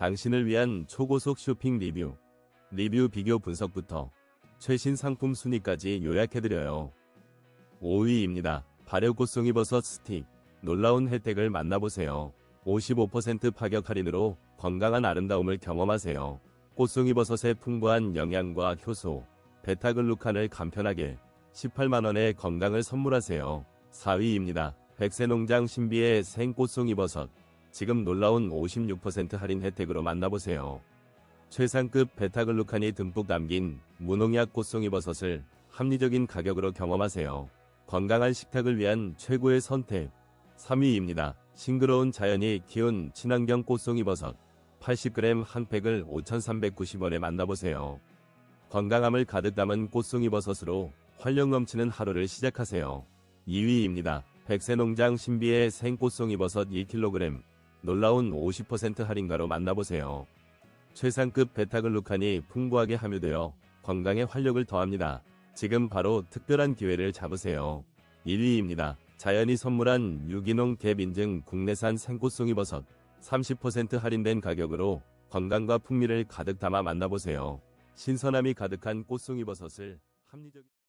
당신을 위한 초고속 쇼핑 리뷰, 리뷰 비교 분석부터 최신 상품 순위까지 요약해드려요. 5위입니다. 발효 꽃송이 버섯 스틱. 놀라운 혜택을 만나보세요. 55% 파격 할인으로 건강한 아름다움을 경험하세요. 꽃송이 버섯의 풍부한 영양과 효소, 베타글루칸을 간편하게 18만원의 건강을 선물하세요. 4위입니다. 백세농장 신비의 생꽃송이 버섯. 지금 놀라운 56% 할인 혜택으로 만나보세요. 최상급 베타글루칸이 듬뿍 담긴 무농약 꽃송이버섯을 합리적인 가격으로 경험하세요. 건강한 식탁을 위한 최고의 선택. 3위입니다. 싱그러운 자연이 키운 친환경 꽃송이버섯. 80g 한 팩을 5,390원에 만나보세요. 건강함을 가득 담은 꽃송이버섯으로 활력 넘치는 하루를 시작하세요. 2위입니다. 백세농장 신비의 생꽃송이버섯 2kg. 놀라운 50% 할인가로 만나보세요. 최상급 베타글루칸이 풍부하게 함유되어 건강에 활력을 더합니다. 지금 바로 특별한 기회를 잡으세요. 1위입니다. 자연이 선물한 유기농 갭 인증 국내산 생꽃송이 버섯 30% 할인된 가격으로 건강과 풍미를 가득 담아 만나보세요. 신선함이 가득한 꽃송이 버섯을 합리적인